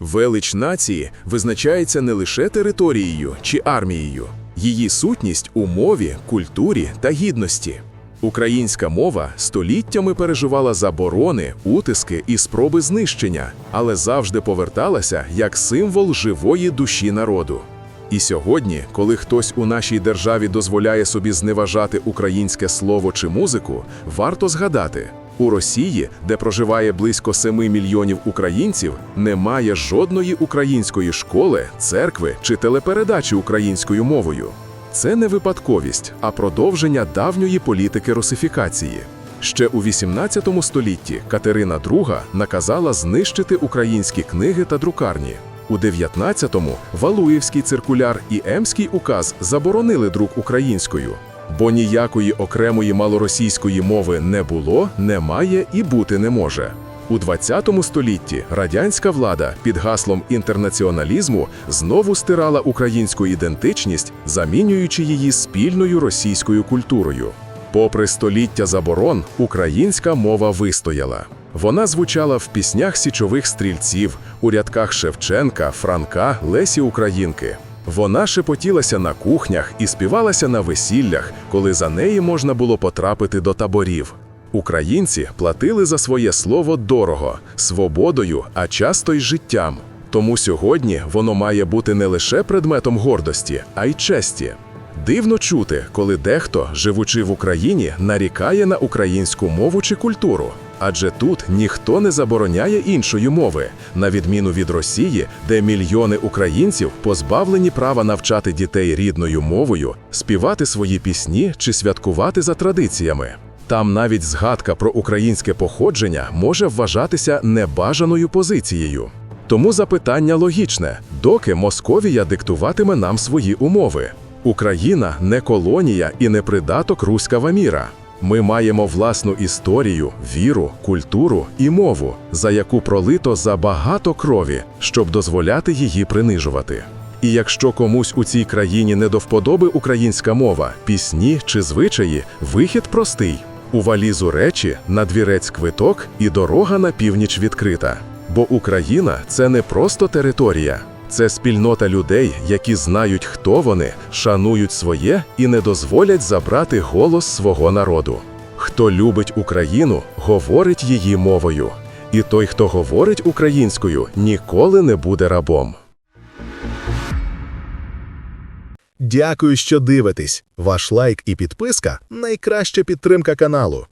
Велич нації визначається не лише територією чи армією, її сутність у мові, культурі та гідності. Українська мова століттями переживала заборони, утиски і спроби знищення, але завжди поверталася як символ живої душі народу. І сьогодні, коли хтось у нашій державі дозволяє собі зневажати українське слово чи музику, варто згадати: у Росії, де проживає близько 7 мільйонів українців, немає жодної української школи, церкви чи телепередачі українською мовою. Це не випадковість, а продовження давньої політики русифікації. Ще у 18 столітті Катерина II наказала знищити українські книги та друкарні. У 19-му Валуївський циркуляр і Емський указ заборонили друк українською, бо ніякої окремої малоросійської мови не було, немає і бути не може. У 20 столітті радянська влада під гаслом інтернаціоналізму знову стирала українську ідентичність, замінюючи її спільною російською культурою. Попри століття заборон, українська мова вистояла. Вона звучала в піснях січових стрільців, у рядках Шевченка, Франка, Лесі Українки. Вона шепотілася на кухнях і співалася на весіллях, коли за неї можна було потрапити до таборів. Українці платили за своє слово дорого, свободою, а часто й життям. Тому сьогодні воно має бути не лише предметом гордості, а й честі. Дивно чути, коли дехто, живучи в Україні, нарікає на українську мову чи культуру. Адже тут ніхто не забороняє іншої мови, на відміну від Росії, де мільйони українців позбавлені права навчати дітей рідною мовою, співати свої пісні чи святкувати за традиціями. Там навіть згадка про українське походження може вважатися небажаною позицією. Тому запитання логічне: доки Московія диктуватиме нам свої умови? Україна не колонія і не придаток руського міра. Ми маємо власну історію, віру, культуру і мову, за яку пролито забагато крові, щоб дозволяти її принижувати. І якщо комусь у цій країні не до вподоби українська мова, пісні чи звичаї, вихід простий: у валізу речі, на двірець квиток і дорога на північ відкрита. Бо Україна це не просто територія, це спільнота людей, які знають, хто вони, шанують своє і не дозволять забрати голос свого народу. Хто любить Україну, говорить її мовою. І той, хто говорить українською, ніколи не буде рабом. Дякую, що дивитесь. Ваш лайк і підписка найкраща підтримка каналу.